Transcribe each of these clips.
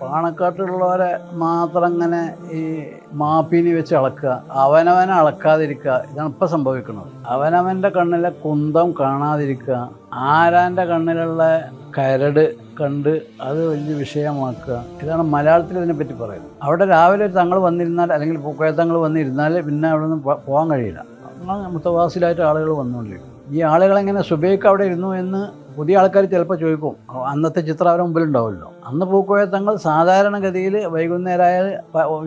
പാണക്കാട്ടിലുള്ളവരെ മാത്രം അങ്ങനെ ഈ മാപ്പിനി വെച്ച് അളക്കുക അവനവനെ അളക്കാതിരിക്കുക ഇതാണ് ഇപ്പം സംഭവിക്കുന്നത്. അവനവന്റെ കണ്ണിലെ കുന്തം കാണാതിരിക്കുക ആരാന്റെ കണ്ണിലുള്ള കരട് കണ്ട് അത് വലിയ വിഷയമാക്കുക ഇതാണ് മലയാളത്തിൽ ഇതിനെപ്പറ്റി പറയുന്നത്. അവിടെ രാവിലെ തങ്ങൾ വന്നിരുന്നാൽ അല്ലെങ്കിൽ പൂക്കോയത്തങ്ങൾ വന്നിരുന്നാൽ പിന്നെ അവിടെ നിന്ന് പോകാൻ കഴിയില്ല. മുത്തവാസിലായിട്ട് ആളുകൾ വന്നുകൊണ്ടിരിക്കും. ഈ ആളുകളെങ്ങനെ സുബൈക്ക് അവിടെ ഇരുന്നു എന്ന് പുതിയ ആൾക്കാർ ചിലപ്പോൾ ചോദിക്കും അന്നത്തെ ചിത്രം അവരുടെ മുമ്പിലുണ്ടാവുമല്ലോ? അന്ന് പൂക്കോയത്തങ്ങൾ സാധാരണഗതിയിൽ വൈകുന്നേരമായാൽ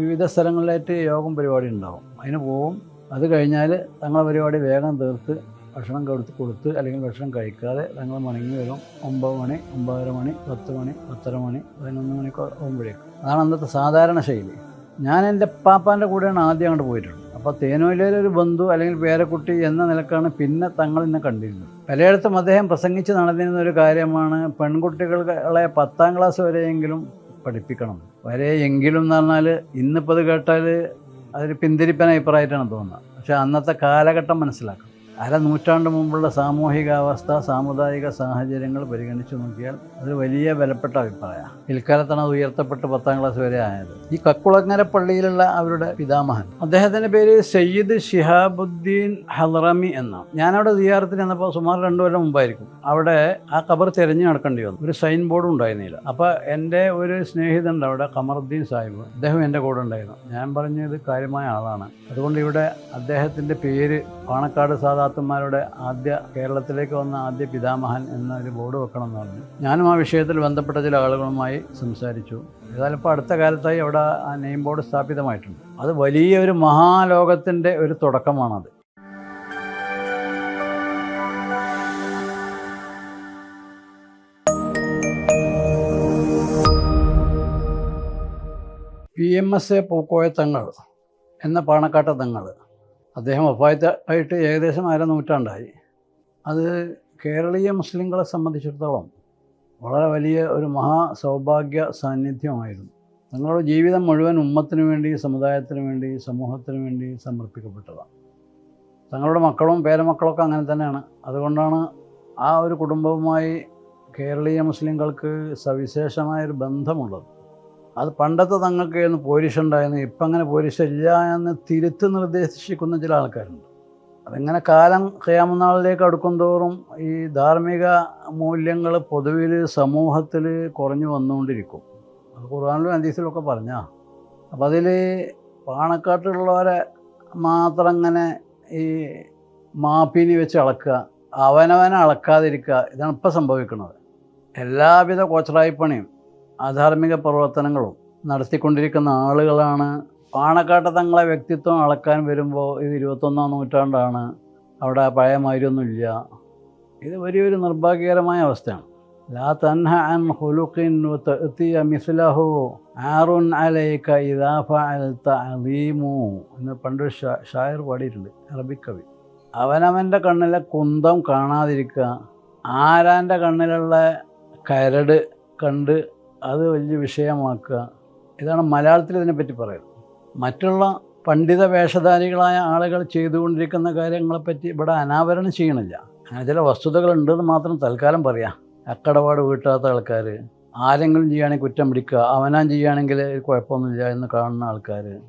വിവിധ സ്ഥലങ്ങളിലായിട്ട് യോഗം പരിപാടി ഉണ്ടാവും. അതിന് പോവും. അത് കഴിഞ്ഞാൽ തങ്ങളെ പരിപാടി വേഗം തീർത്ത് ഭക്ഷണം കൊടുത്ത് കൊടുത്ത് അല്ലെങ്കിൽ ഭക്ഷണം കഴിക്കാതെ തങ്ങൾ മണങ്ങി വരും. ഒമ്പത് മണി ഒമ്പതര മണി പത്ത് മണി പത്തര മണി പതിനൊന്ന് മണിക്ക് ആകുമ്പോഴേക്കും അതാണ് അന്നത്തെ സാധാരണ ശൈലി. ഞാൻ എന്റെ പാപ്പാന്റെ കൂടെയാണ് ആദ്യം അങ്ങോട്ട് പോയിട്ടുള്ളത്. അപ്പോൾ തേനോയിലൊരു ഒരു ബന്ധു അല്ലെങ്കിൽ പേരക്കുട്ടി എന്ന നിലക്കാണ് പിന്നെ തങ്ങൾ എന്നെ കണ്ടിരുന്നത്. പലയിടത്തും അദ്ദേഹം പ്രസംഗിച്ച് നടന്നിരുന്ന ഒരു കാര്യമാണ് പെൺകുട്ടികളെ പത്താം ക്ലാസ് വരെയെങ്കിലും പഠിപ്പിക്കണം. വരെ എങ്കിലും എന്ന് പറഞ്ഞാൽ ഇന്നിപ്പോൾ അത് കേട്ടാൽ അതൊരു പിന്തിരിപ്പൻ അഭിപ്രായമായിട്ടാണ് തോന്നുന്നത്. പക്ഷേ അന്നത്തെ കാലഘട്ടം മനസ്സിലാക്കണം. അര നൂറ്റാണ്ട് മുമ്പുള്ള സാമൂഹികാവസ്ഥ സാമുദായിക സാഹചര്യങ്ങൾ പരിഗണിച്ചു നോക്കിയാൽ അത് വലിയ വിലപ്പെട്ട അഭിപ്രായമാണ്. പിൽക്കാലത്താണ് അത് ഉയർത്തപ്പെട്ട് പത്താം ക്ലാസ് വരെ ആയത്. ഈ കക്കുളങ്ങര പള്ളിയിലുള്ള അവരുടെ പിതാമഹൻ അദ്ദേഹത്തിന്റെ പേര് സയ്യിദ് ഷിഹാബുദ്ദീൻ ഹലറമി എന്നാണ്. ഞാനവിടെ ദിയാറത്തിന് ചെന്നപ്പോൾ സുമാർ രണ്ടു കൊല്ലം മുമ്പായിരിക്കും. അവിടെ ആ കബർ തിരഞ്ഞു നടക്കേണ്ടി വന്നു. ഒരു സൈൻ ബോർഡും ഉണ്ടായിരുന്നില്ല. അപ്പോൾ എന്റെ ഒരു സ്നേഹിതനുണ്ട് അവിടെ കമറുദ്ദീൻ സാഹിബ്. അദ്ദേഹം എന്റെ കൂടെ ഉണ്ടായിരുന്നു. ഞാൻ പറഞ്ഞത് കാര്യമായ ആളാണ്. അതുകൊണ്ട് ഇവിടെ അദ്ദേഹത്തിന്റെ പേര് പാണക്കാട് സാദാത്തുമാരുടെ ആദ്യ കേരളത്തിലേക്ക് വന്ന ആദ്യ പിതാമഹൻ എന്നൊരു ബോർഡ് വെക്കണം എന്ന് പറഞ്ഞു. ഞാനും ആ വിഷയത്തിൽ ബന്ധപ്പെട്ട ചില ആളുകളുമായി സംസാരിച്ചു. ഏതായാലും ഇപ്പോൾ അടുത്ത കാലത്തായി അവിടെ ആ നെയിം ബോർഡ് സ്ഥാപിതമായിട്ടുണ്ട്. അത് വലിയ ഒരു മഹാലോകത്തിന്റെ ഒരു തുടക്കമാണത്. P M S A Pookoya Thangal എന്ന പാണക്കാട്ട തങ്ങൾ അദ്ദേഹം വഫായത്തായിട്ട് ഏകദേശം അര നൂറ്റാണ്ടായി. അത് കേരളീയ മുസ്ലിങ്ങളെ സംബന്ധിച്ചിടത്തോളം വളരെ വലിയ ഒരു മഹാ സൗഭാഗ്യ സാന്നിധ്യമായിരുന്നു. തങ്ങളുടെ ജീവിതം മുഴുവൻ ഉമ്മത്തിന് വേണ്ടി സമുദായത്തിന് വേണ്ടി സമൂഹത്തിന് വേണ്ടി സമർപ്പിക്കപ്പെട്ടതാണ്. തങ്ങളുടെ മക്കളും പേരമക്കളൊക്കെ അങ്ങനെ തന്നെയാണ്. അതുകൊണ്ടാണ് ആ ഒരു കുടുംബവുമായി കേരളീയ മുസ്ലിങ്ങൾക്ക് സവിശേഷമായൊരു ബന്ധമുള്ളത്. അത് പണ്ടത്തെ തങ്ങൾക്കായിരുന്നു പോരിഷ ഉണ്ടായിരുന്നു ഇപ്പം അങ്ങനെ പോരിഷ ഇല്ല എന്ന് തിരുത്ത് നിർദ്ദേശിക്കുന്ന ചില ആൾക്കാരുണ്ട്. അതിങ്ങനെ കാലം ഖയാമനാളിലേക്ക് അടുക്കും തോറും ഈ ധാർമ്മിക മൂല്യങ്ങൾ പൊതുവിൽ സമൂഹത്തിൽ കുറഞ്ഞു വന്നുകൊണ്ടിരിക്കും. അത് ഖുർആാനിലും അന്തീസിലൊക്കെ പറഞ്ഞാ. അപ്പം അതിൽ പാണക്കാട്ടിലുള്ളവരെ മാത്രം അങ്ങനെ ഈ മാപ്പിനി വെച്ച് അളക്കുക അവനവനെ അളക്കാതിരിക്കുക ഇതാണ് ഇപ്പം സംഭവിക്കുന്നത്. എല്ലാവിധ കോച്ചറായിപ്പണിയും അധാർമിക പ്രവർത്തനങ്ങളും നടത്തിക്കൊണ്ടിരിക്കുന്ന ആളുകളാണ്. പാണക്കാട്ട് തങ്ങളെ വ്യക്തിത്വം അളക്കാൻ വരുമ്പോൾ ഇത് ഇരുപത്തൊന്നാം നൂറ്റാണ്ടാണ്. അവിടെ പഴയ മാതിരിയൊന്നുമില്ല ഇത് വലിയൊരു നിർഭാഗ്യകരമായ അവസ്ഥയാണ്. ലാ തൻഹ അൻ ഹുലുഖിൻ മിസ്ലഹു. ആറുൻ അലൈക ഇദാ ഫഅൽത അലീമു എന്ന് പണ്ട് ഷാ- ഷായർ പാടിയിട്ടുണ്ട് അറബിക് കവി. അവനവന്റെ കണ്ണിലെ കുന്തം കാണാതിരിക്കുക ആരാന്റെ കണ്ണിലുള്ള കരട് കണ്ട് അത് വലിയ വിഷയമാക്കുക. ഇതാണ് മലയാളത്തിൽ ഇതിനെപ്പറ്റി പറയുന്നത്. മറ്റുള്ള പണ്ഡിത വേഷധാരികളായ ആളുകൾ ചെയ്തുകൊണ്ടിരിക്കുന്ന കാര്യങ്ങളെപ്പറ്റി ഇവിടെ അനാവരണം ചെയ്യണില്ല. അങ്ങനെ ചില വസ്തുതകളുണ്ടെന്ന് മാത്രം തൽക്കാലം പറയാം. അക്കടപാട് വീട്ടാത്ത ആൾക്കാർ ആരെങ്കിലും ചെയ്യുകയാണെങ്കിൽ കുറ്റം പിടിക്കുക അവനാൻ ചെയ്യുകയാണെങ്കിൽ കുഴപ്പമൊന്നുമില്ല എന്ന് കാണുന്ന ആൾക്കാർ.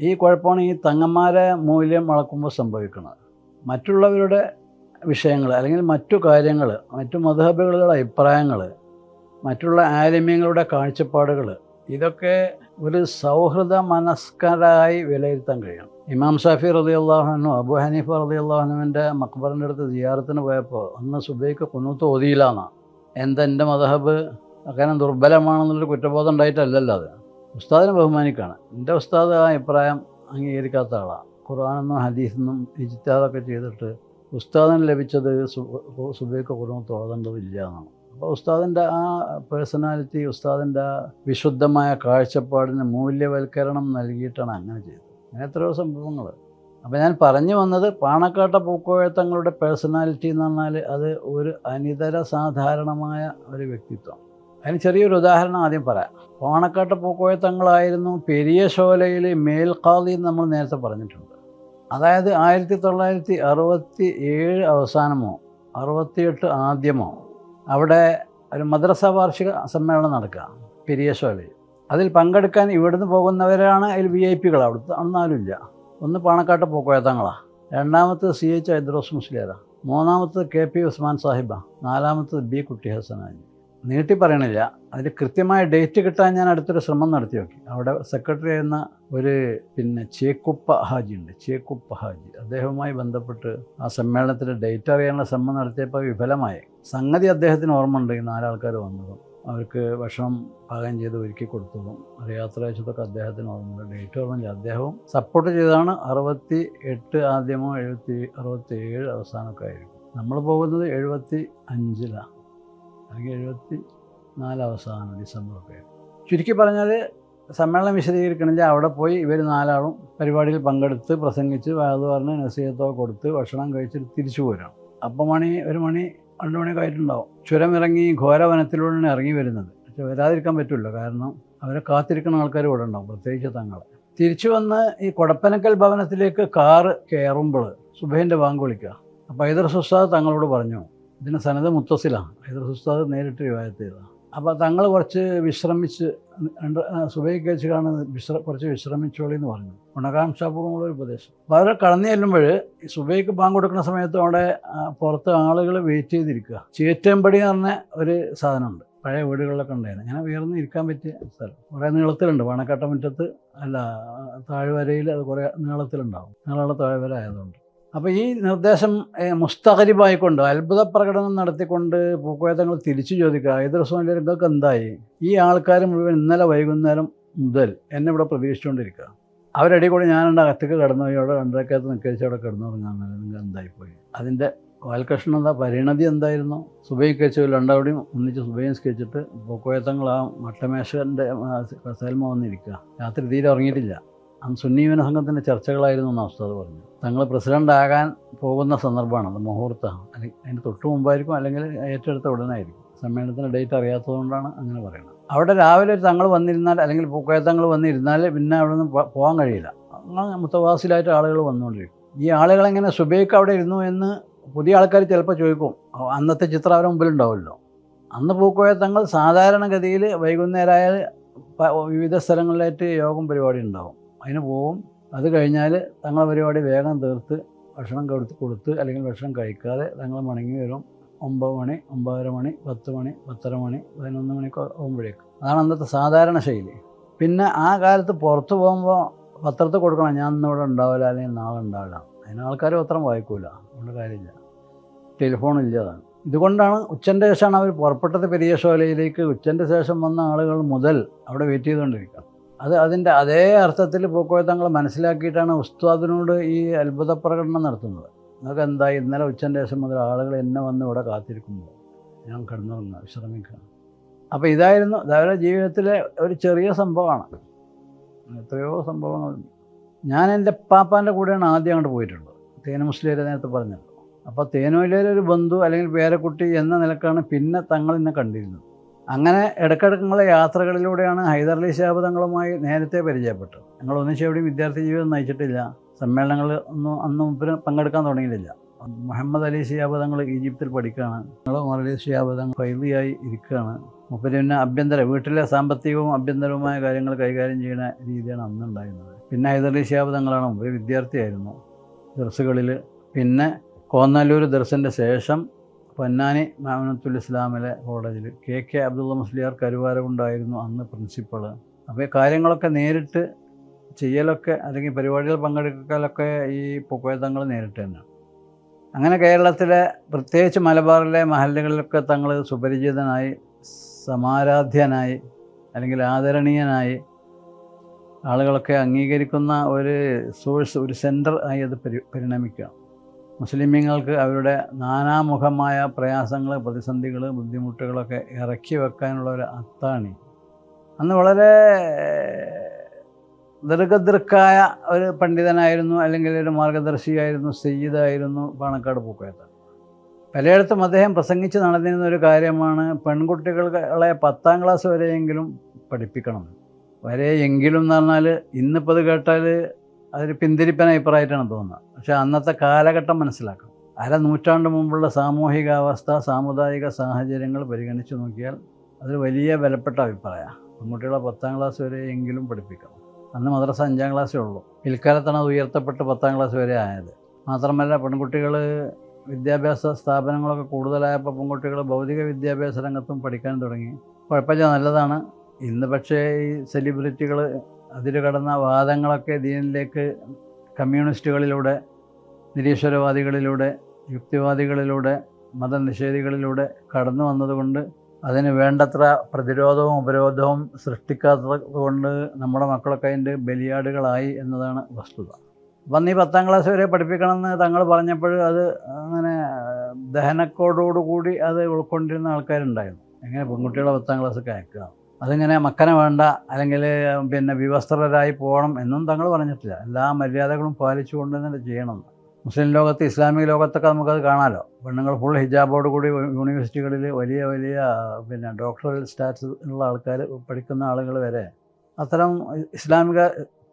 ഈ കുഴപ്പമാണ് ഈ തങ്ങന്മാരെ മൂല്യം വളക്കുമ്പോൾ സംഭവിക്കുന്നത്. മറ്റുള്ളവരുടെ വിഷയങ്ങൾ അല്ലെങ്കിൽ മറ്റു കാര്യങ്ങൾ മറ്റു മധുഹബുകളുടെ അഭിപ്രായങ്ങൾ മറ്റുള്ള ആലിമ്യങ്ങളുടെ കാഴ്ചപ്പാടുകൾ ഇതൊക്കെ ഒരു സൗഹൃദ മനസ്കരായി വിലയിരുത്താൻ കഴിയണം. ഇമാം ഷാഫി റതി അള്ളാഹുനു അബു ഹനീഫ് റതി അള്ളാഹുനുവിന്റെ മക്ബറിന്റെ അടുത്ത് ജിയാറത്തിന് പോയപ്പോൾ അന്ന് സുബൈക്ക് കുന്നൂത്ത് ഓതിയില്ലാന്നാണ് എന്താ മദഹബ് അങ്ങനെ ദുർബലമാണെന്നുള്ളൊരു കുറ്റബോധം ഉണ്ടായിട്ടല്ലല്ലോ അത്? ഉസ്താദിനെ ബഹുമാനിക്കാണ് എന്റെ ഉസ്താദ് ആ അഭിപ്രായം അംഗീകരിക്കാത്ത ആളാണ് ഖുർആാനെന്നും ഹദീസെന്നും ഇജിത്താദൊക്കെ ചെയ്തിട്ട് ഉസ്താദിന് ലഭിച്ചത് സുബൈക്ക് കുടുംബത്ത് ഓതേണ്ടതില്ല എന്നാണ്. അപ്പോൾ ഉസ്താദിന്റെ ആ പേഴ്സണാലിറ്റി ഉസ്താദിന്റെ ആ വിശുദ്ധമായ കാഴ്ചപ്പാടിന് മൂല്യവൽക്കരണം നൽകിയിട്ടാണ് അങ്ങനെ ചെയ്തത്. അങ്ങനെ എത്രയോ സംഭവങ്ങൾ. അപ്പോൾ ഞാൻ പറഞ്ഞു വന്നത് പാണക്കാട്ട പൂക്കോഴത്തങ്ങളുടെ പേഴ്സണാലിറ്റി എന്ന് പറഞ്ഞാൽ അത് ഒരു അനിതര സാധാരണമായ ഒരു വ്യക്തിത്വം. അതിന് ചെറിയൊരു ഉദാഹരണം ആദ്യം പറയാം. പാണക്കാട്ട പൂക്കോഴത്തങ്ങളായിരുന്നു പെരിയ ശോലയിൽ മേൽക്കാതി എന്ന് നമ്മൾ നേരത്തെ പറഞ്ഞിട്ടുണ്ട്. അതായത് ആയിരത്തി തൊള്ളായിരത്തി അറുപത്തി ഏഴ് അവസാനമോ അറുപത്തിയെട്ട് ആദ്യമോ അവിടെ ഒരു മദ്രസ വാർഷിക സമ്മേളനം നടക്കുക പെരിയശോലി അതിൽ പങ്കെടുക്കാൻ ഇവിടുന്ന് പോകുന്നവരാണ് അതിൽ വി ഐ പികൾ അവിടുത്തെ അന്നാലുമില്ല ഒന്ന് പാണക്കാട്ട് പോക്കോയത്തങ്ങളാണ് രണ്ടാമത്തത് സി എച്ച് ഹൈദ്രോസ് മുസ്ലിയാരാ. മൂന്നാമത്തത് കെ പി ഉസ്മാൻ സാഹിബാണ് നാലാമത്തത് ബി കുട്ടി ഹസനായി നീട്ടി പറയണില്ല. അതിൽ കൃത്യമായ ഡേറ്റ് കിട്ടാൻ ഞാൻ അടുത്തൊരു ശ്രമം നടത്തി നോക്കി. അവിടെ സെക്രട്ടറി ആയിരുന്ന ഒരു പിന്നെ ചേക്കുപ്പ ഹാജി ഉണ്ട്. ചേക്കുപ്പ ഹാജി. അദ്ദേഹവുമായി ബന്ധപ്പെട്ട് ആ സമ്മേളനത്തിന്റെ ഡേറ്റ് അറിയാനുള്ള ശ്രമം നടത്തിയപ്പോൾ വിഫലമായി. സംഗതി അദ്ദേഹത്തിന് ഓർമ്മ ഉണ്ട് ഈ നാലാൾക്കാർ വന്നതും. അവർക്ക് ഭക്ഷണം പാകം ചെയ്ത് ഒരുക്കി കൊടുത്തതും യാത്ര അയച്ചതൊക്കെ അദ്ദേഹത്തിന് ഓർമ്മയുണ്ട്. ഡേറ്റ് ഓർമ്മയില്ല. അദ്ദേഹവും സപ്പോർട്ട് ചെയ്താണ് അറുപത്തി എട്ട് ആദ്യമോ എഴുപത്തി അറുപത്തി ഏഴ് അവസാനമൊക്കെ ആയിരിക്കും. നമ്മൾ പോകുന്നത് എഴുപത്തി അഞ്ചിലാണ് അല്ലെങ്കിൽ എഴുപത്തി നാല് അവസാനം ഡിസംബറൊക്കെ ചുരുക്കി പറഞ്ഞാൽ സമ്മേളനം വിശദീകരിക്കണമെങ്കിൽ അവിടെ പോയി ഇവർ നാലാളും പരിപാടിയിൽ പങ്കെടുത്ത് പ്രസംഗിച്ച് വാത് പറഞ്ഞ് നസീഹത്തൊക്കെ കൊടുത്ത് ഭക്ഷണം കഴിച്ചിട്ട് തിരിച്ചു പോരാം. അപ്പം മണി ഒരു മണി രണ്ട് ചുരം ഇറങ്ങി ഘോരവനത്തിലൂടെയാണ് ഇറങ്ങി വരുന്നത്. പക്ഷെ വരാതിരിക്കാൻ പറ്റില്ല. കാരണം അവരെ കാത്തിരിക്കുന്ന ആൾക്കാർ ഇവിടെ ഉണ്ടാവും. പ്രത്യേകിച്ച് തങ്ങളെ. തിരിച്ചു വന്ന് ഈ കൊടപ്പനക്കൽ ഭവനത്തിലേക്ക് കാറ് കയറുമ്പോൾ സുബൈന്റെ ബാങ്ക് വിളിക്കുക. അപ്പോൾ ഹൈദർ സുസ്താദ് തങ്ങളോട് പറഞ്ഞു ഇതിന് സനത് മുത്തസിലാണ് ഹൈദർ സുസ്താദ് നേരിട്ട് റിവായത്ത് അപ്പോൾ തങ്ങൾ കുറച്ച് വിശ്രമിച്ച് സുബൈക്ക് കഴിച്ച് കാണുന്ന വിശ്ര കുറച്ച് വിശ്രമിച്ചോളി എന്ന് പറഞ്ഞു. ഗുണകാംക്ഷാപൂർവമുള്ള ഒരു ഉപദേശം. അപ്പോൾ അവരെ കടന്നു ചെല്ലുമ്പോൾ സുബൈക്ക് പാങ്ക് കൊടുക്കുന്ന സമയത്ത് അവിടെ പുറത്ത് ആളുകൾ വെയിറ്റ് ചെയ്തിരിക്കുക. ചീറ്റമ്പടി എന്ന് പറഞ്ഞ ഒരു സാധനമുണ്ട്. പഴയ വീടുകളിലൊക്കെ ഉണ്ടായിരുന്നു. അങ്ങനെ ഉയർന്ന് ഇരിക്കാൻ പറ്റിയ സ്ഥലം. കുറേ നീളത്തിലുണ്ട്. പണക്കട്ട മുറ്റത്ത് അല്ല താഴ്വരയിൽ അത് കുറേ നീളത്തിലുണ്ടാവും. നീളമുള്ള താഴ്വര ആയതുകൊണ്ട്. അപ്പോൾ ഈ നിർദ്ദേശം മുസ്തകരിബായിക്കൊണ്ട് അത്ഭുത പ്രകടനം നടത്തിക്കൊണ്ട് പൂക്കോയത്തങ്ങൾ തിരിച്ചു ചോദിക്കുക ഹൈദർസ്വാമിന്റെ നിങ്ങൾക്ക് എന്തായി? ഈ ആൾക്കാർ മുഴുവൻ ഇന്നലെ വൈകുന്നേരം മുതൽ എന്നെ ഇവിടെ പ്രതീക്ഷിച്ചുകൊണ്ടിരിക്കുക. അവരടി കൂടി ഞാനുണ്ട് അകത്തേക്ക് കടന്നു അവിടെ രണ്ടരക്കകത്ത് നിൽക്കഴിച്ച് അവിടെ കിടന്നു തുടങ്ങാൻ നിങ്ങൾ എന്തായിപ്പോയി? അതിന്റെ വാൽകൃഷ്ണൻ എന്താ പരിണതി എന്തായിരുന്നു? സുബൈ കഴിച്ചു രണ്ടവിടെയും ഒന്നിച്ച് സുബൈയും സ്കെച്ചിട്ട് പൂക്കോയത്തങ്ങൾ ആ മട്ടമേശന്റെ സേൽമ വന്നിരിക്കുക. രാത്രി തീരെ ഉറങ്ങിയിട്ടില്ല. അന്ന് യുവന സംഘത്തിന്റെ ചർച്ചകളായിരുന്നു എന്ന് ഉസ്താദ് പറഞ്ഞു. തങ്ങൾ പ്രസിഡന്റ് ആകാൻ പോകുന്ന സന്ദർഭമാണ് അത് മുഹൂർത്തമാണ്. അല്ലെങ്കിൽ അതിന് തൊട്ട് മുമ്പായിരിക്കും അല്ലെങ്കിൽ ഏറ്റെടുത്ത ഉടനായിരിക്കും സമ്മേളനത്തിന്റെ ഡേറ്റ് അറിയാത്തതുകൊണ്ടാണ് അങ്ങനെ പറയുന്നത്. അവിടെ രാവിലെ ഒരു തങ്ങൾ വന്നിരുന്നാൽ അല്ലെങ്കിൽ പൂക്കയത്തങ്ങൾ വന്നിരുന്നാൽ പിന്നെ അവിടെ നിന്ന് പോകാൻ കഴിയില്ല. അങ്ങനെ മുത്തവാസിലായിട്ട് ആളുകൾ വന്നുകൊണ്ടിരിക്കും. ഈ ആളുകളെങ്ങനെ സുബൈക്ക് അവിടെ ഇരുന്നു എന്ന് പുതിയ ആൾക്കാർ ചിലപ്പോൾ ചോദിക്കും അന്നത്തെ ചിത്രം അവരുടെ മുമ്പിലുണ്ടാവുമല്ലോ? അന്ന് പൂക്കോയത്തങ്ങൾ സാധാരണഗതിയിൽ വൈകുന്നേരമായാൽ വിവിധ സ്ഥലങ്ങളിലായിട്ട് യോഗം പരിപാടി ഉണ്ടാവും. അതിന് പോവും. അത് കഴിഞ്ഞാൽ തങ്ങളെ പരിപാടി വേഗം തീർത്ത് ഭക്ഷണം കൊടുത്ത് കൊടുത്ത് അല്ലെങ്കിൽ ഭക്ഷണം കഴിക്കാതെ തങ്ങൾ മണങ്ങി വരും. ഒമ്പത് മണി ഒമ്പതര മണി പത്ത് മണി പത്തര മണി പതിനൊന്ന് മണിക്ക് ആകുമ്പോഴേക്കും അതാണ് അന്നത്തെ സാധാരണ ശൈലി. പിന്നെ ആ കാലത്ത് പുറത്ത് പോകുമ്പോൾ പത്രത്തിൽ കൊടുക്കണം ഞാൻ ഇന്നിവിടെ ഉണ്ടാവില്ല അല്ലെങ്കിൽ നാളെ ഉണ്ടാവില്ല അതിന് ആൾക്കാർ പത്രം വായിക്കൂല. അതുകൊണ്ട് കാര്യമില്ല. ടെലിഫോൺ ഇല്ലതാണ് ഇതുകൊണ്ടാണ് ഉച്ചന്റെ ശേഷമാണ് അവർ പുറപ്പെട്ടത് പെരിയ ശോലയിലേക്ക്. ഉച്ചന്റെ ശേഷം വന്ന ആളുകൾ മുതൽ അവിടെ വെയിറ്റ് ചെയ്തുകൊണ്ടിരിക്കുക. അത് അതിന്റെ അതേ അർത്ഥത്തിൽ പൂക്കോയ തങ്ങൾ മനസ്സിലാക്കിയിട്ടാണ് ഉസ്താദിനോട് ഈ അത്ഭുത പ്രകടനം നടത്തുന്നത്. നിങ്ങൾക്ക് എന്തായി? ഇന്നലെ ഉച്ചന്റെ ശേഷം മുതൽ ആളുകൾ എന്നെ വന്ന് ഇവിടെ കാത്തിരിക്കുമ്പോൾ ഞാൻ കിടന്നുറങ്ങുക വിശ്രമിക്കുക. അപ്പോൾ ഇതായിരുന്നു അവരുടെ ജീവിതത്തിലെ ഒരു ചെറിയ സംഭവമാണ്. എത്രയോ സംഭവങ്ങൾ. ഞാൻ എന്റെ പാപ്പാന്റെ കൂടെയാണ് ആദ്യം അങ്ങോട്ട് പോയിട്ടുള്ളത്. തേന മുസ്ലിരെ നേരത്തെ പറഞ്ഞല്ലോ. അപ്പോൾ തേനോയിലെ ഒരു ബന്ധു അല്ലെങ്കിൽ പേരക്കുട്ടി എന്ന നിലക്കാണ് പിന്നെ തങ്ങൾ എന്നെ കണ്ടിരുന്നത്. അങ്ങനെ ഇടക്കിടക്കുള്ള യാത്രകളിലൂടെയാണ് ഹൈദർലി ശാബ് തങ്ങളുമായി നേരത്തെ പരിചയപ്പെട്ടത്. ഞങ്ങൾ ഒന്നിച്ച് എവിടെയും വിദ്യാർത്ഥി ജീവിതം നയിച്ചിട്ടില്ല. സമ്മേളനങ്ങൾ ഒന്നും അന്ന് മുമ്പിൽ പങ്കെടുക്കാൻ തുടങ്ങിയില്ല മുഹമ്മദ് അലി ഷിയാബ് തങ്ങൾ ഈജിപ്തിൽ പഠിക്കുകയാണ്. ഞങ്ങൾ ഉമർ അലി ഷിയാബ് തങ്ങൾ ഫൈലിയായി ഇരിക്കുകയാണ്. മുപ്പര് പിന്നെ ആഭ്യന്തര വീട്ടിലെ സാമ്പത്തികവും ആഭ്യന്തരവുമായ കാര്യങ്ങൾ കൈകാര്യം ചെയ്യുന്ന രീതിയാണ് അന്നുണ്ടായിരുന്നത് പിന്നെ ഹൈദർലി ഷിയാബ് തങ്ങളാണ് ഒരു വിദ്യാർത്ഥിയായിരുന്നു. ദർസുകളിൽ പിന്നെ കോന്നാലൂർ ദർസിന്റെ ശേഷം പൊന്നാനി മാമനത്തുൽ ഇസ്ലാമിലെ കോളേജിൽ കെ കെ അബ്ദുള്ള മുസ്ലിയാർ കരുവാരകുണ്ടായിരുന്നു അന്ന് പ്രിൻസിപ്പൾ അപ്പോൾ കാര്യങ്ങളൊക്കെ നേരിട്ട് ചെയ്യലൊക്കെ അല്ലെങ്കിൽ പരിപാടികൾ പങ്കെടുക്കലൊക്കെ ഈ പൊക്കോയത്തങ്ങൾ നേരിട്ട് തന്നെ അങ്ങനെ കേരളത്തിലെ പ്രത്യേകിച്ച് മലബാറിലെ മഹല്ലുകളിലൊക്കെ തങ്ങൾ സുപരിചിതനായി സമാരാധ്യനായി അല്ലെങ്കിൽ ആദരണീയനായി ആളുകളൊക്കെ അംഗീകരിക്കുന്ന ഒരു സോഴ്സ് ഒരു സെന്റർ ആയി അത് പരി പരിണമിക്കുക മുസ്ലിമീങ്ങൾക്ക് അവരുടെ നാനാമുഖമായ പ്രയാസങ്ങൾ പ്രതിസന്ധികൾ ബുദ്ധിമുട്ടുകളൊക്കെ ഇറക്കി വെക്കാനുള്ള ഒരു അത്താണി. അന്ന് വളരെ ദീർഘദൃക്കായ ഒരു പണ്ഡിതനായിരുന്നു അല്ലെങ്കിൽ ഒരു മാർഗദർശിയായിരുന്നു സയ്യിദായിരുന്നു പാണക്കാട് പൂക്കോയത്ത്. പലയിടത്തും അദ്ദേഹം പ്രസംഗിച്ച് നടന്നിരുന്ന ഒരു കാര്യമാണ് പെൺകുട്ടികളെ പത്താം ക്ലാസ് വരെയെങ്കിലും പഠിപ്പിക്കണം. വരെയെങ്കിലും എന്ന് പറഞ്ഞാൽ ഇന്നിപ്പോൾ അത് കേട്ടാൽ അതൊരു പിന്തിരിപ്പൻ അഭിപ്രായമായിട്ടാണ് തോന്നുന്നത്. പക്ഷേ അന്നത്തെ കാലഘട്ടം മനസ്സിലാക്കണം അര നൂറ്റാണ്ട് മുമ്പുള്ള സാമൂഹികാവസ്ഥ സാമുദായിക സാഹചര്യങ്ങൾ പരിഗണിച്ച് നോക്കിയാൽ അതൊരു വലിയ വിലപ്പെട്ട അഭിപ്രായമാണ്. പെൺകുട്ടികളെ പത്താം ക്ലാസ് വരെ എങ്കിലും പഠിപ്പിക്കണം. അന്ന് മദ്രസ അഞ്ചാം ക്ലാസ്സേ ഉള്ളൂ. പിൽക്കാലത്താണ് അത് ഉയർത്തപ്പെട്ട് പത്താം ക്ലാസ് വരെ ആയത്. മാത്രമല്ല പെൺകുട്ടികൾ വിദ്യാഭ്യാസ സ്ഥാപനങ്ങളൊക്കെ കൂടുതലായപ്പോൾ പെൺകുട്ടികൾ ഭൗതിക വിദ്യാഭ്യാസ രംഗത്തും പഠിക്കാൻ തുടങ്ങി. കുഴപ്പമില്ല നല്ലതാണ്. ഇന്ന് പക്ഷേ ഈ സെലിബ്രിറ്റികൾ അതിൽ കടന്ന വാദങ്ങളൊക്കെ ദീനിലേക്ക് കമ്മ്യൂണിസ്റ്റുകളിലൂടെ നിരീശ്വരവാദികളിലൂടെ യുക്തിവാദികളിലൂടെ മതനിഷേധികളിലൂടെ കടന്നു വന്നതുകൊണ്ട് അതിന് വേണ്ടത്ര പ്രതിരോധവും ഉപരോധവും സൃഷ്ടിക്കാത്തത് കൊണ്ട് നമ്മുടെ മക്കളൊക്കെ അതിന്റെ ബലിയാടുകളായി എന്നതാണ് വസ്തുത. അപ്പം നീ പത്താം ക്ലാസ് വരെ പഠിപ്പിക്കണമെന്ന് തങ്ങൾ പറഞ്ഞപ്പോൾ അത് അങ്ങനെ ദഹനക്കോടോടുകൂടി അത് ഉൾക്കൊണ്ടിരുന്ന ആൾക്കാരുണ്ടായിരുന്നു. എങ്ങനെ പെൺകുട്ടികളെ പത്താം ക്ലാസ്സൊക്കെ അയക്കുക? അതിങ്ങനെ മക്കനെ വേണ്ട അല്ലെങ്കിൽ പിന്നെ വിവസ്ത്രരായി പോകണം എന്നും തങ്ങൾ പറഞ്ഞിട്ടില്ല. എല്ലാ മര്യാദകളും പാലിച്ചുകൊണ്ട് തന്നെ ചെയ്യണം. മുസ്ലിം ലോകത്ത് ഇസ്ലാമിക ലോകത്തൊക്കെ നമുക്കത് കാണാമല്ലോ പെണ്ണുങ്ങൾ ഫുൾ ഹിജാബോട് കൂടി യൂണിവേഴ്സിറ്റികളിൽ വലിയ വലിയ പിന്നെ ഡോക്ടറൽ സ്റ്റാറ്റസ് ഉള്ള ആൾക്കാർ പഠിക്കുന്ന ആളുകൾ വരെ അത്തരം ഇസ്ലാമിക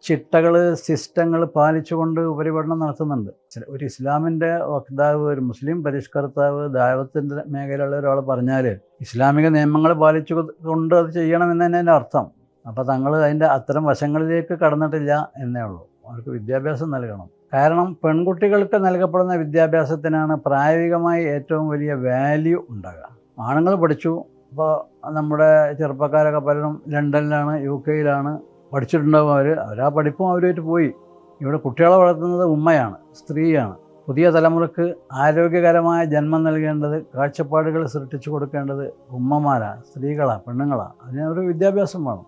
ചിട്ടകൾ സിസ്റ്റങ്ങൾ പാലിച്ചുകൊണ്ട് ഉപരിപഠനം നടത്തുന്നുണ്ട്. ഒരു ഇസ്ലാമിന്റെ വക്താവ് ഒരു മുസ്ലിം പരിഷ്കർത്താവ് ദൈവത്തിന്റെ മേഖലയിലുള്ള ഒരാൾ പറഞ്ഞാൽ ഇസ്ലാമിക നിയമങ്ങൾ പാലിച്ചു കൊണ്ട് അത് ചെയ്യണമെന്ന് തന്നെ എന്റെ അർത്ഥം. അപ്പോൾ തങ്ങൾ അതിന്റെ അത്തരം വശങ്ങളിലേക്ക് കടന്നിട്ടില്ല എന്നേ ഉള്ളൂ. അവർക്ക് വിദ്യാഭ്യാസം നൽകണം. കാരണം പെൺകുട്ടികൾക്ക് നൽകപ്പെടുന്ന വിദ്യാഭ്യാസത്തിനാണ് പ്രായോഗികമായി ഏറ്റവും വലിയ വാല്യൂ ഉണ്ടാകുക. ആണുങ്ങൾ പഠിച്ചു. ഇപ്പോൾ നമ്മുടെ ചെറുപ്പക്കാരൊക്കെ പലരും ലണ്ടനിലാണ് യു കെയിലാണ് പഠിച്ചിട്ടുണ്ടാവും അവർ അവർ ആ പഠിപ്പും അവരുമായിട്ട് പോയി. ഇവിടെ കുട്ടികളെ വളർത്തുന്നത് ഉമ്മയാണ് സ്ത്രീയാണ്. പുതിയ തലമുറയ്ക്ക് ആരോഗ്യകരമായ ജന്മം നൽകേണ്ടത് കാഴ്ചപ്പാടുകൾ സൃഷ്ടിച്ചു കൊടുക്കേണ്ടത് ഉമ്മമാരാണ് സ്ത്രീകളാണ് പെണ്ണുങ്ങളാണ് അതിന് ഒരു വിദ്യാഭ്യാസം വേണം.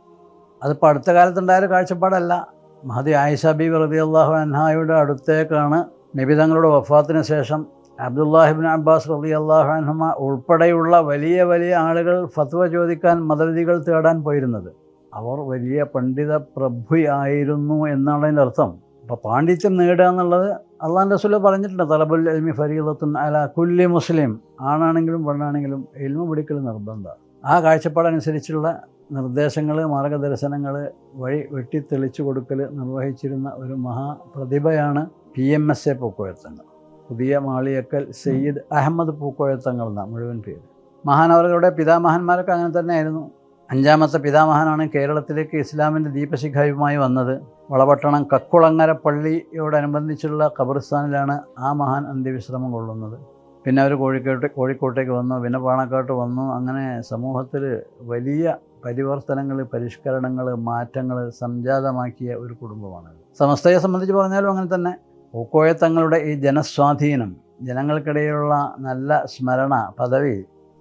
അതിപ്പോൾ അടുത്ത കാലത്തുണ്ടായ കാഴ്ചപ്പാടല്ല. മഹദി ആയിഷ ബി റതി അള്ളാഹു അൻഹായുടെ അടുത്തേക്കാണ് നബി തങ്ങളുടെ വഫാത്തിന് ശേഷം അബ്ദുല്ലാഹിബിൻ അബ്ബാസ് റതി അള്ളാഹു അൻഹമ ഉൾപ്പെടെയുള്ള വലിയ വലിയ ആളുകൾ ഫത്വ ചോദിക്കാൻ മതവിധികൾ തേടാൻ പോയിരുന്നത്. അവർ വലിയ പണ്ഡിത പ്രഭുയായിരുന്നു എന്നാണ് അതിന്റെ അർത്ഥം. അപ്പോൾ പാണ്ഡിത്യം നേടുക എന്നുള്ളത് അള്ളാഹ് റസൂൽ പറഞ്ഞിട്ടുണ്ട്. തലബുൽ അൽമി ഫരീദത്തുൻ അല കുല്ലി മുസ്ലിം. ആണാണെങ്കിലും പെണ്ണാണെങ്കിലും എൽമ പിടിക്കൽ നിർബന്ധമാണ്. ആ കാഴ്ചപ്പാടനുസരിച്ചുള്ള നിർദ്ദേശങ്ങൾ മാർഗദർശനങ്ങൾ വഴി വെട്ടിത്തെളിച്ചു കൊടുക്കൽ നിർവഹിച്ചിരുന്ന ഒരു മഹാപ്രതിഭയാണ് P M S A Pookoya Thangal. Puthiya Maliyakkal Sayyid Ahmed പൂക്കോയത്തങ്ങൾ എന്നാണ് മുഴുവൻ പേര്. മഹാനവറുകളുടെ പിതാമഹന്മാരൊക്കെ അങ്ങനെ തന്നെയായിരുന്നു. അഞ്ചാമത്തെ പിതാമഹനാണ് കേരളത്തിലേക്ക് ഇസ്ലാമിന്റെ ദീപശിഖായുമായി വന്നത്. വളപട്ടണം കക്കുളങ്ങര പള്ളിയോടനുബന്ധിച്ചുള്ള ഖബർസ്ഥാനിലാണ് ആ മഹാൻ അന്ത്യവിശ്രമം കൊള്ളുന്നത്. പിന്നെ അവർ കോഴിക്കോട്ട് കോഴിക്കോട്ടേക്ക് വന്നു പിന്നെ പാണക്കാട്ട് വന്നു. അങ്ങനെ സമൂഹത്തിൽ വലിയ പരിവർത്തനങ്ങൾ പരിഷ്കരണങ്ങൾ മാറ്റങ്ങൾ സംജാതമാക്കിയ ഒരു കുടുംബമാണ് സമസ്തയെ സംബന്ധിച്ച് പറഞ്ഞാലും അങ്ങനെ തന്നെ. പൂക്കോയ തങ്ങളുടെ ഈ ജനസ്വാധീനം ജനങ്ങൾക്കിടയിലുള്ള നല്ല സ്മരണ പദവി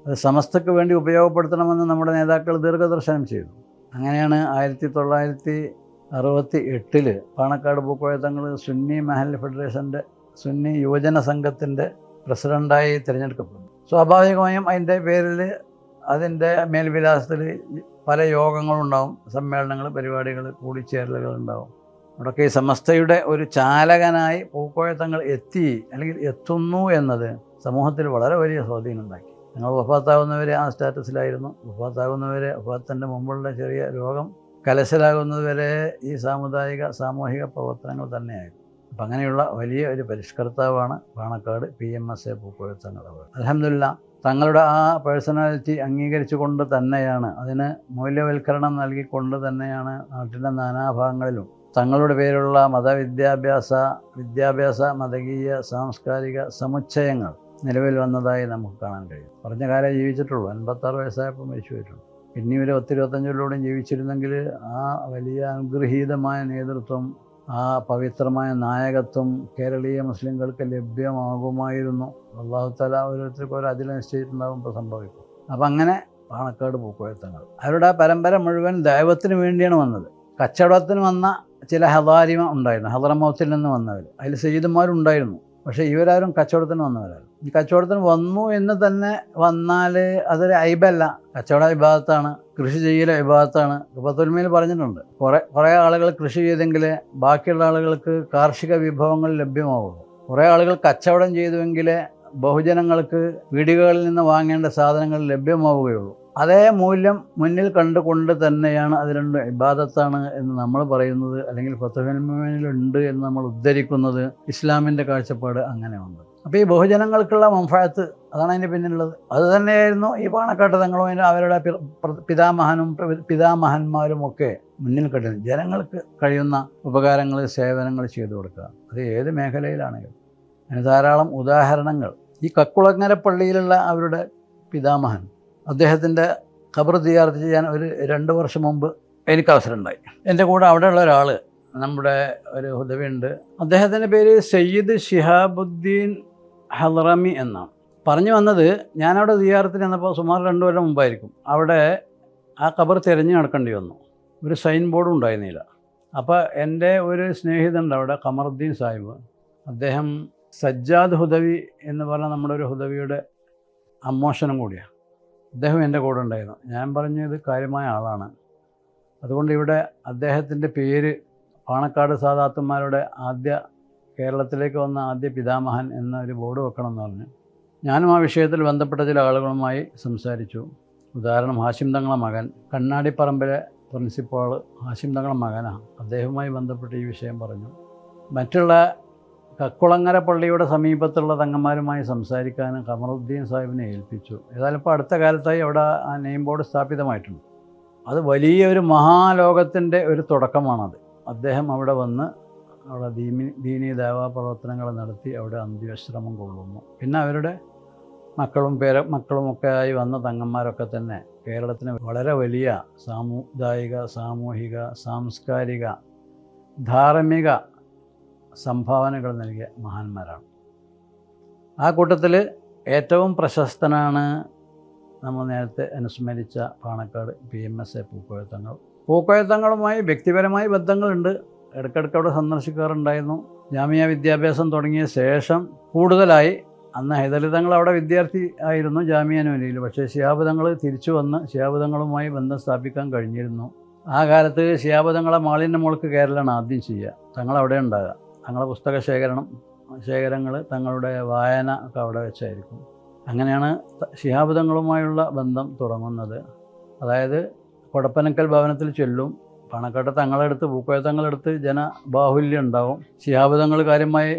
അത് സമസ്തക്ക് വേണ്ടി ഉപയോഗപ്പെടുത്തണമെന്ന് നമ്മുടെ നേതാക്കൾ ദീർഘദർശനം ചെയ്തു. അങ്ങനെയാണ് ആയിരത്തി തൊള്ളായിരത്തി അറുപത്തി എട്ടിൽ പാണക്കാട് പൂക്കോയ തങ്ങൾ സുന്നി മഹൽ ഫെഡറേഷന്റെ സുന്നി യുവജന സംഘത്തിന്റെ പ്രസിഡന്റായി തിരഞ്ഞെടുക്കപ്പെടുന്നു സ്വാഭാവികമായും അതിന്റെ പേരിൽ അതിന്റെ മേൽവിലാസത്തിൽ പല യോഗങ്ങളുണ്ടാവും സമ്മേളനങ്ങൾ പരിപാടികൾ കൂടിച്ചേരലുകൾ ഉണ്ടാവും അവിടെയൊക്കെ ഈ സമസ്തയുടെ ഒരു ചാലകനായി പൂക്കോഴത്തങ്ങൾ എത്തി അല്ലെങ്കിൽ എത്തുന്നു എന്നത് സമൂഹത്തിൽ വളരെ വലിയ സ്വാധീനം ഉണ്ടാക്കി. ഞങ്ങൾ വഫാത്താവുന്നവരെ ആ സ്റ്റാറ്റസിലായിരുന്നു. വഫാത്താവുന്നവരെ വഫാത്തിന്റെ മുമ്പുള്ള ചെറിയ രോഗം കലശലാകുന്നതുവരെ ഈ സാമുദായിക സാമൂഹിക പ്രവർത്തനങ്ങൾ തന്നെയായിരുന്നു. അപ്പം അങ്ങനെയുള്ള വലിയ ഒരു പരിഷ്കർത്താവാണ് Panakkad P M S A Pookoya Thangal അലഹമില്ല തങ്ങളുടെ ആ പേഴ്സണാലിറ്റി അംഗീകരിച്ചുകൊണ്ട് തന്നെയാണ്. അതിന് മൂല്യവൽക്കരണം നൽകിക്കൊണ്ട് തന്നെയാണ് നാട്ടിലെ നാനാഭാഗങ്ങളിലും. തങ്ങളുടെ പേരുള്ള മതവിദ്യാഭ്യാസ വിദ്യാഭ്യാസ മതകീയ സാംസ്കാരിക സമുച്ചയങ്ങൾ നിലവിൽ വന്നതായി നമുക്ക് കാണാൻ കഴിയും. പറഞ്ഞ കാലം ജീവിച്ചിട്ടുള്ളൂ. അൻപത്താറ് വയസ്സായപ്പോൾ മരിച്ചു പോയിട്ടുണ്ട്. ഇനി ഒരു പത്തിരുപത്തഞ്ചിലൂടെയും ജീവിച്ചിരുന്നെങ്കിൽ ആ വലിയ അനുഗ്രഹീതമായ നേതൃത്വം ആ പവിത്രമായ നായകത്വം കേരളീയ മുസ്ലിങ്ങൾക്ക് ലഭ്യമാകുമായിരുന്നു. അള്ളാഹു തല ഓരോരുത്തർക്കും ഒരു അതിൽ നിശ്ചയിച്ചിട്ടുണ്ടാകും ഇപ്പോൾ സംഭവിക്കും. അപ്പം അങ്ങനെ പാണക്കാട് പൂക്കോയത്തങ്ങൾ അവരുടെ പരമ്പര മുഴുവൻ ദൈവത്തിന് വേണ്ടിയാണ് വന്നത്. കച്ചവടത്തിന് വന്ന ചില ഹദാരിമ ഉണ്ടായിരുന്നു. ഹദറമൗത്തിൽ നിന്ന് വന്നവർ അതിൽ സയ്യിദന്മാരുണ്ടായിരുന്നു പക്ഷേ ഇവരാരും കച്ചവടത്തിന് വന്നവരായിരുന്നു. ഈ കച്ചവടത്തിന് വന്നു എന്ന് തന്നെ വന്നാൽ അതൊരു ഐബല്ല കച്ചവട വിഭാഗത്താണ് കൃഷി ചെയ്യൽ വിഭാഗത്താണ് പത്തൊരുമയിൽ പറഞ്ഞിട്ടുണ്ട്. കുറേ കുറേ ആളുകൾ കൃഷി ചെയ്തെങ്കിൽ ബാക്കിയുള്ള ആളുകൾക്ക് കാർഷിക വിഭവങ്ങൾ ലഭ്യമാവുള്ളൂ. കുറേ ആളുകൾ കച്ചവടം ചെയ്തുവെങ്കിലേ ബഹുജനങ്ങൾക്ക് വീടുകളിൽ നിന്ന് വാങ്ങേണ്ട സാധനങ്ങൾ ലഭ്യമാവുകയുള്ളൂ. അതേ മൂല്യം മുന്നിൽ കണ്ടുകൊണ്ട് തന്നെയാണ് അത് രണ്ട് ഇബാദത്താണ് എന്ന് നമ്മൾ പറയുന്നത്. അല്ലെങ്കിൽ ഫത്തഹനുമേനിലുണ്ട് എന്ന് നമ്മൾ ഉദ്ധരിക്കുന്നത് ഇസ്ലാമിന്റെ കാഴ്ചപ്പാട് അങ്ങനെ ഉണ്ട് അപ്പോൾ ഈ ബഹുജനങ്ങൾക്കുള്ള മംഫായത്ത് അതാണ് അതിന്റെ പിന്നിലുള്ളത്. അത് തന്നെയായിരുന്നു ഈ പാണക്കാട്ട് തങ്ങളും അതിന്റെ അവരുടെ പിതാമഹനും പിതാമഹന്മാരും ഒക്കെ മുന്നിൽ കണ്ടത് ജനങ്ങൾക്ക് കഴിയുന്ന ഉപകാരങ്ങൾ സേവനങ്ങൾ ചെയ്തു കൊടുക്കുക. അത് ഏത് മേഖലയിലാണെങ്കിലും അതിന് ധാരാളം ഉദാഹരണങ്ങൾ. ഈ കക്കുളങ്ങര പള്ളിയിലുള്ള അവരുടെ പിതാമഹൻ അദ്ദേഹത്തിന്റെ ഖബർ തിയാർത്ത് ചെയ്യാൻ ഒരു രണ്ട് വർഷം മുമ്പ് എനിക്ക് അവസരം ഉണ്ടായി എന്റെ കൂടെ അവിടെയുള്ള ഒരാൾ നമ്മുടെ ഒരു ഹുദവിയുണ്ട് അദ്ദേഹത്തിന്റെ പേര് സയ്യിദ് ഷിഹാബുദ്ദീൻ ഹലറമി എന്നാണ് പറഞ്ഞു വന്നത് ഞാനവിടെ ദിയാറത്തിന് ചെന്നപ്പോൾ സുമാർ രണ്ടു കൊല്ലം മുമ്പായിരിക്കും. അവിടെ ആ കബർ തിരഞ്ഞു നടക്കേണ്ടി വന്നു. ഒരു സൈൻ ബോർഡും ഉണ്ടായിരുന്നില്ല. അപ്പോൾ എന്റെ ഒരു സ്നേഹിതനുണ്ട് അവിടെ കമറുദ്ദീൻ സാഹിബ്. അദ്ദേഹം സജ്ജാദ് ഹുദവി എന്ന് പറഞ്ഞ നമ്മുടെ ഒരു ഹുദവിയുടെ അമ്മോഷനും കൂടിയാണ് അദ്ദേഹം എന്റെ കൂടെ ഉണ്ടായിരുന്നു. ഞാൻ പറഞ്ഞു ഇത് കാര്യമായ ആളാണ്. അതുകൊണ്ട് ഇവിടെ അദ്ദേഹത്തിന്റെ പേര് പാണക്കാട് സാദാത്തുമാരുടെ ആദ്യ കേരളത്തിലേക്ക് വന്ന ആദ്യ പിതാമഹൻ എന്ന ഒരു ബോർഡ് വെക്കണം എന്ന് പറഞ്ഞു. ഞാനും ആ വിഷയത്തിൽ ബന്ധപ്പെട്ട ചില ആളുകളുമായി സംസാരിച്ചു. ഉദാഹരണം ഹാഷിം തങ്ങളെ മകൻ. കണ്ണാടിപ്പറമ്പിലെ പ്രിൻസിപ്പാൾ ഹാഷിം തങ്ങളെ മകനാണ് അദ്ദേഹവുമായി ബന്ധപ്പെട്ട് ഈ വിഷയം പറഞ്ഞു. മറ്റുള്ള കക്കുളങ്ങര പള്ളിയുടെ സമീപത്തുള്ള തങ്ങന്മാരുമായി സംസാരിക്കാൻ കമറുദ്ദീൻ സാഹിബിനെ ഏൽപ്പിച്ചു. ഏതായാലും ഇപ്പോൾ അടുത്ത കാലത്തായി അവിടെ ആ നെയിം ബോർഡ് സ്ഥാപിതമായിട്ടുണ്ട്. അത് വലിയൊരു മഹാലോകത്തിന്റെ ഒരു തുടക്കമാണത്. അദ്ദേഹം അവിടെ വന്ന് അവിടെ ദീനി ദീനീ ദേവാ പ്രവർത്തനങ്ങൾ നടത്തി അവിടെ അന്ത്യവിശ്രമം കൊള്ളുന്നു. പിന്നെ അവരുടെ മക്കളും പേര മക്കളുമൊക്കെ ആയി വന്ന തങ്ങന്മാരൊക്കെ തന്നെ കേരളത്തിന് വളരെ വലിയ സാമുദായിക സാമൂഹിക സാംസ്കാരിക ധാർമ്മിക സംഭാവനകൾ നൽകിയ മഹാന്മാരാണ്. ആ കൂട്ടത്തിൽ ഏറ്റവും പ്രശസ്തനാണ് നമ്മൾ നേരത്തെ അനുസ്മരിച്ച Panakkad P M S A Pookoya Thangal. പൂക്കോയത്തങ്ങളുമായി വ്യക്തിപരമായ ബന്ധങ്ങളുണ്ട്. ഇടയ്ക്കിടയ്ക്ക് അവിടെ സന്ദർശിക്കാറുണ്ടായിരുന്നു. ജാമ്യ വിദ്യാഭ്യാസം തുടങ്ങിയ ശേഷം കൂടുതലായി അന്ന് ഹൈദലിതങ്ങൾ അവിടെ വിദ്യാർത്ഥി ആയിരുന്നു ജാമ്യ നൂലിയിൽ പക്ഷേ ശിയാബുദങ്ങൾ തിരിച്ചു വന്ന് ശിയാബുദങ്ങളുമായി ബന്ധം സ്ഥാപിക്കാൻ കഴിഞ്ഞിരുന്നു. ആ കാലത്ത് ശിയാബുദങ്ങളെ മാളിന്റെ മുകൾക്ക് കയറലാണ് ആദ്യം ചെയ്യുക. തങ്ങൾ അവിടെ ഉണ്ടാകുക. തങ്ങളെ പുസ്തക ശേഖരണം ശേഖരങ്ങൾ തങ്ങളുടെ വായന ഒക്കെ അവിടെ വെച്ചായിരിക്കും. അങ്ങനെയാണ് ശിഹാബുദങ്ങളുമായുള്ള ബന്ധം തുടങ്ങുന്നത്. അതായത് കൊടപ്പനക്കൽ ഭവനത്തിൽ ചെല്ലും പണക്കാട്ട് തങ്ങളെടുത്ത് പൂക്കോയ തങ്ങളെടുത്ത് ജനബാഹുല്യം ഉണ്ടാവും. ശിഹാബുദങ്ങൾ കാര്യമായി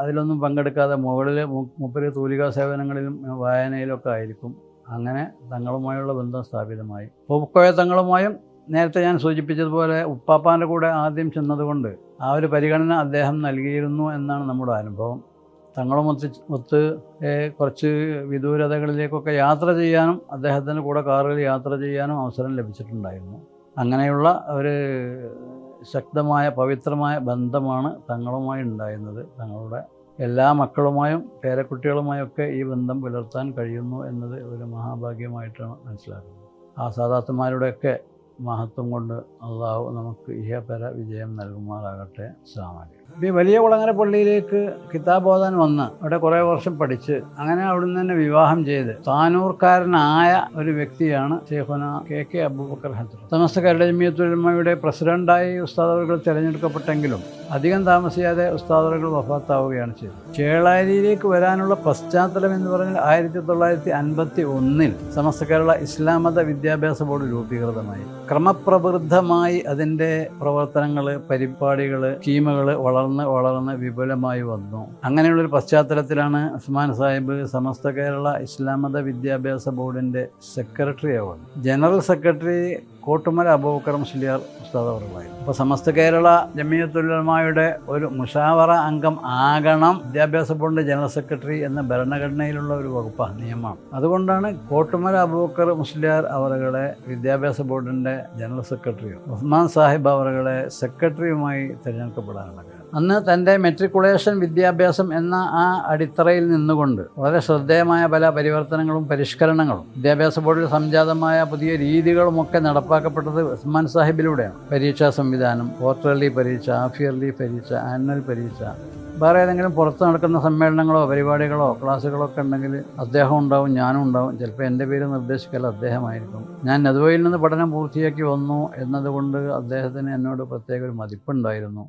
അതിലൊന്നും പങ്കെടുക്കാതെ മുകളിൽ മുപ്പര് തൂലികാ സേവനങ്ങളിലും വായനയിലൊക്കെ ആയിരിക്കും. അങ്ങനെ തങ്ങളുമായുള്ള ബന്ധം സ്ഥാപിതമായി. പൂക്കോയ തങ്ങളുമായും നേരത്തെ ഞാൻ സൂചിപ്പിച്ചതുപോലെ ഉപ്പാപ്പാന്റെ കൂടെ ആദ്യം ചെന്നതുകൊണ്ട് ആ ഒരു പരിഗണന അദ്ദേഹം നൽകിയിരുന്നു എന്നാണ് നമ്മുടെ അനുഭവം. തങ്ങളുമൊത്ത് ഒത്ത് ഒത്ത് കുറച്ച് വിദൂരതകളിലേക്കൊക്കെ യാത്ര ചെയ്യാനും അദ്ദേഹത്തിന്റെ കൂടെ കാറുകളിൽ യാത്ര ചെയ്യാനും അവസരം ലഭിച്ചിട്ടുണ്ടായിരുന്നു. അങ്ങനെയുള്ള ഒരു ശക്തമായ പവിത്രമായ ബന്ധമാണ് തങ്ങളുമായി ഉണ്ടായിരുന്നത്. തങ്ങളുടെ എല്ലാ മക്കളുമായും പേരക്കുട്ടികളുമായൊക്കെ ഈ ബന്ധം പുലർത്താൻ കഴിയുന്നു എന്നത് ഒരു മഹാഭാഗ്യമായിട്ടാണ് മനസ്സിലാക്കുന്നത്. ആ സാധാത്തുമാരുടെയൊക്കെ മഹത്വം കൊണ്ട് അള്ളാഹു നമുക്ക് ഇഹപര വിജയം നൽകുമാറാകട്ടെ. സാമാന്യം ഈ വലിയ കുളങ്ങര പള്ളിയിലേക്ക് കിതാബ് ഓതാൻ വന്ന് അവിടെ കുറേ വർഷം പഠിച്ച് അങ്ങനെ അവിടുന്ന് തന്നെ വിവാഹം ചെയ്ത് താനൂർക്കാരനായ ഒരു വ്യക്തിയാണ് ഷെയ്ഖുന കെ കെ അബൂബക്കർ ഹദ്ര സമസ്ത കേരള ജമിയത്തുലമയുടെ പ്രസിഡന്റായി ഉസ്താദവുകൾ തിരഞ്ഞെടുക്കപ്പെട്ടെങ്കിലും അധികം താമസിയാതെ ഉസ്താദവുകൾ വഫാത്താവുകയാണ് ചെയ്തത്. ചേളാരിയിലേക്ക് വരാനുള്ള പശ്ചാത്തലം എന്ന് പറഞ്ഞാൽ ആയിരത്തി തൊള്ളായിരത്തി അൻപത്തി ഒന്നിൽ സമസ്ത കേരള ഇസ്ലാം മത വിദ്യാഭ്യാസ ബോർഡ് രൂപീകൃതമായി. ക്രമപ്രവൃദ്ധമായി അതിന്റെ പ്രവർത്തനങ്ങൾ പരിപാടികൾ സ്കീമുകൾ വളർന്ന് വളർന്ന് വിപുലമായി വന്നു. അങ്ങനെയുള്ളൊരു പശ്ചാത്തലത്തിലാണ് ഉസ്മാൻ സാഹിബ് സമസ്ത കേരള ഇസ്ലാമത വിദ്യാഭ്യാസ ബോർഡിന്റെ സെക്രട്ടറി ആവുന്നത്. ജനറൽ സെക്രട്ടറി കോട്ടുമല അബൂബക്കർ മുസ്ലിയാർ ഉസ്താദ് അവറുകളായിരുന്നു അപ്പോൾ സമസ്ത കേരള ജമിയത്തുലമായുടെ ഒരു മുഷാവറ അംഗം ആകണം വിദ്യാഭ്യാസ ബോർഡിന്റെ ജനറൽ സെക്രട്ടറി എന്ന ഭരണഘടനയിലുള്ള ഒരു വകുപ്പാണ് നിയമം അതുകൊണ്ടാണ് കോട്ടുമല അബൂബക്കർ മുസ്ലിയാർ അവറുകളെ വിദ്യാഭ്യാസ ബോർഡിന്റെ ജനറൽ സെക്രട്ടറിയും ഉസ്മാൻ സാഹിബ് അവറുകളെ സെക്രട്ടറിയുമായി തിരഞ്ഞെടുക്കപ്പെടാനുള്ള അന്ന് തന്റെ മെട്രിക്കുലേഷൻ വിദ്യാഭ്യാസം എന്ന ആ അടിത്തറയിൽ നിന്നുകൊണ്ട് വളരെ ശ്രദ്ധേയമായ പല പരിവർത്തനങ്ങളും പരിഷ്കരണങ്ങളും വിദ്യാഭ്യാസ ബോർഡിൽ സംജാതമായ പുതിയ രീതികളുമൊക്കെ നടപ്പാക്കപ്പെട്ടത് ഉസ്മാൻ സാഹിബിലൂടെയാണ്. പരീക്ഷാ സംവിധാനം ക്വാർട്ടർലി പരീക്ഷ ഹാഫ് ഇയർലി പരീക്ഷ ആനുവൽ പരീക്ഷ. വേറെ ഏതെങ്കിലും പുറത്ത് നടക്കുന്ന സമ്മേളനങ്ങളോ പരിപാടികളോ ക്ലാസ്സുകളോ ഒക്കെ ഉണ്ടെങ്കിൽ അദ്ദേഹം ഉണ്ടാവും ഞാനും ഉണ്ടാവും. ചിലപ്പോൾ എന്റെ പേര് നിർദ്ദേശിക്കൽ അദ്ദേഹമായിരിക്കും. ഞാൻ നെതുവയിൽ നിന്ന് പഠനം പൂർത്തിയാക്കി വന്നു എന്നതുകൊണ്ട് അദ്ദേഹത്തിന് എന്നോട് പ്രത്യേക ഒരു മതിപ്പുണ്ടായിരുന്നു.